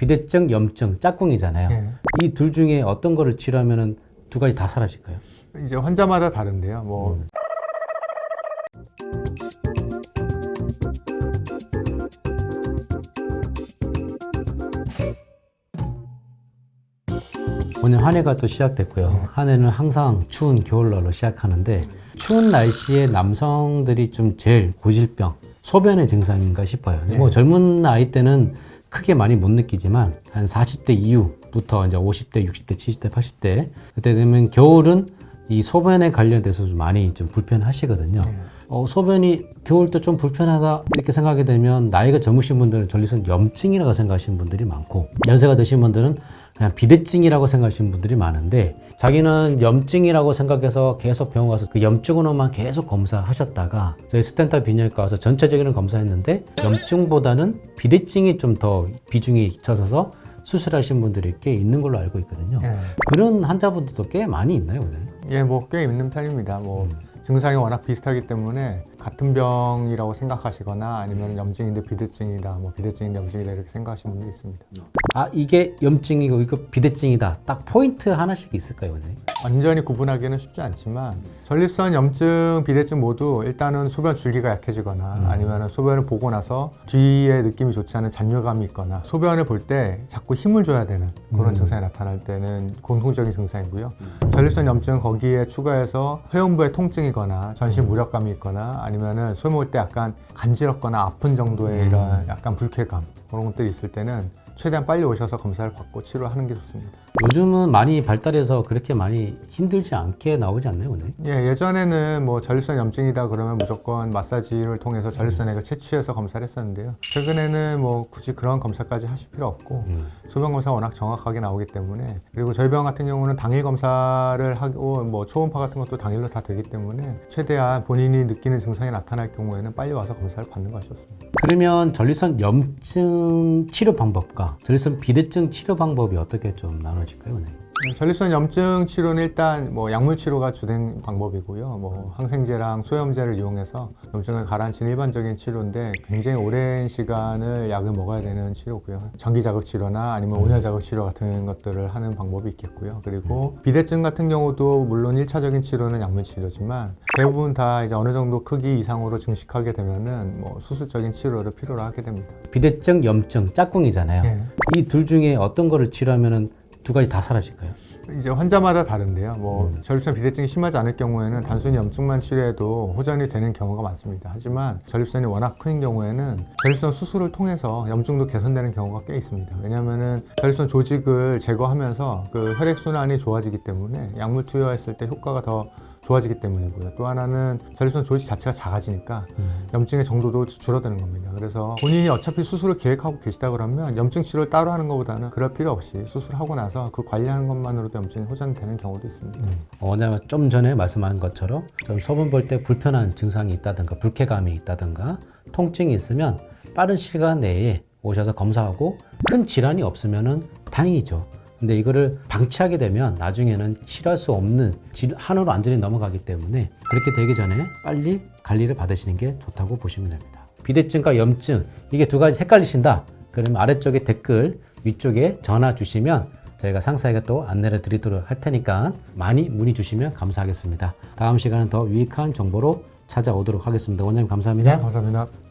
비대증, 염증, 짝꿍이잖아요. 예. 이둘 중에 어떤 거를 치료하면은 두 가지 다 사라질까요? 이제 환자마다 다른데요. 뭐 음. 오늘 한 해가 또 시작됐고요. 네. 한 해는 항상 추운 겨울날로 시작하는데 추운 날씨에 남성들이 좀 제일 고질병, 소변의 증상인가 싶어요. 네. 뭐 젊은 나이 때는 크게 많이 못 느끼지만 한 40대 이후부터 이제 50대, 60대, 70대, 80대 그때 되면 겨울은 이 소변에 관련돼서 좀 많이 좀 불편하시거든요. 네. 어, 소변이 겨울 때 좀 불편하다 이렇게 생각하게 되면 나이가 젊으신 분들은 전리선 염증이라고 생각하시는 분들이 많고 연세가 드신 분들은 그냥 비대증이라고 생각하시는 분들이 많은데 자기는 염증이라고 생각해서 계속 병원 가서 그 염증으로만 계속 검사하셨다가 저희 스탠타 비뇨기과 와서 전체적인 검사했는데 염증보다는 비대증이 좀 더 비중이 있어서 수술하신 분들이 꽤 있는 걸로 알고 있거든요. 예. 그런 환자분들도 꽤 많이 있나요, 원장님? 예, 뭐 꽤 있는 편입니다. 뭐 증상이 워낙 비슷하기 때문에 같은 병이라고 생각하시거나 아니면 염증인데 비대증이다, 뭐 비대증인데 염증이다 이렇게 생각하시는 분들이 있습니다. 아 이게 염증이고 이거 비대증이다. 딱 포인트 하나씩 있을까요, 원장님? 완전히 구분하기는 쉽지 않지만 전립선 염증, 비대증 모두 일단은 소변 줄기가 약해지거나 아니면 소변을 보고 나서 뒤에 느낌이 좋지 않은 잔뇨감이 있거나 소변을 볼 때 자꾸 힘을 줘야 되는 그런 증상이 나타날 때는 공통적인 증상이고요. 전립선 염증 거기에 추가해서 회음부에 통증이거나 전신 무력감이 있거나 아니면은 술 먹을 때 약간 간지럽거나 아픈 정도의 이런 약간 불쾌감 그런 것들이 있을 때는 최대한 빨리 오셔서 검사를 받고 치료하는 게 좋습니다. 요즘은 많이 발달해서 그렇게 많이 힘들지 않게 나오지 않나요, 원장님? 예, 예전에는 뭐 전립선 염증이다 그러면 무조건 마사지를 통해서 전립선 액을 채취해서 검사를 했었는데요. 최근에는 뭐 굳이 그런 검사까지 하실 필요 없고 음. 소변 검사 워낙 정확하게 나오기 때문에 그리고 저희 병 같은 경우는 당일 검사를 하고 뭐 초음파 같은 것도 당일로 다 되기 때문에 최대한 본인이 느끼는 증상이 나타날 경우에는 빨리 와서 검사를 받는 것이 좋습니다. 그러면 전립선 염증 치료 방법과 전립선 비대증 치료 방법이 어떻게 좀 나눠질까요, 원장님? 네, 전립선 염증 치료는 일단 뭐 약물 치료가 주된 방법이고요. 뭐 항생제랑 소염제를 이용해서 염증을 가라앉히는 일반적인 치료인데 굉장히 오랜 시간을 약을 먹어야 되는 치료고요. 전기 자극 치료나 아니면 온열 자극 치료 같은 것들을 하는 방법이 있겠고요. 그리고 비대증 같은 경우도 물론 일차적인 치료는 약물 치료지만 대부분 다 이제 어느 정도 크기 이상으로 증식하게 되면은 뭐 수술적인 치료를 필요로 하게 됩니다. 비대증, 염증, 짝꿍이잖아요. 예. 이둘 중에 어떤 거를 치료하면은 두 가지 다 사라질까요? 이제 환자마다 다른데요. 뭐 전립선 비대증이 심하지 않을 경우에는 단순히 염증만 치료해도 호전이 되는 경우가 많습니다. 하지만 전립선이 워낙 큰 경우에는 전립선 수술을 통해서 염증도 개선되는 경우가 꽤 있습니다. 왜냐하면은 전립선 조직을 제거하면서 그 혈액 순환이 좋아지기 때문에 약물 투여했을 때 효과가 더 좋아지기 때문이고요. 또 하나는 전립선 조직 자체가 작아지니까 염증의 정도도 줄어드는 겁니다. 그래서 본인이 어차피 수술을 계획하고 계시다 그러면 염증 치료를 따로 하는 것보다는 그럴 필요 없이 수술하고 나서 그 관리하는 것만으로도 염증이 호전되는 경우도 있습니다. 원장님 좀 전에 말씀한 것처럼 좀 소변 볼 때 불편한 증상이 있다든가 불쾌감이 있다든가 통증이 있으면 빠른 시간 내에 오셔서 검사하고 큰 질환이 없으면은 다행이죠. 근데 이거를 방치하게 되면 나중에는 치료할 수 없는 질- 한으로 완전히 넘어가기 때문에 그렇게 되기 전에 빨리 관리를 받으시는 게 좋다고 보시면 됩니다. 비대증과 염증 이게 두 가지 헷갈리신다. 그러면 아래쪽에 댓글 위쪽에 전화 주시면 저희가 상세하게 또 안내를 드리도록 할 테니까 많이 문의 주시면 감사하겠습니다. 다음 시간은 더 유익한 정보로 찾아오도록 하겠습니다. 원장님 감사합니다. 감사합니다.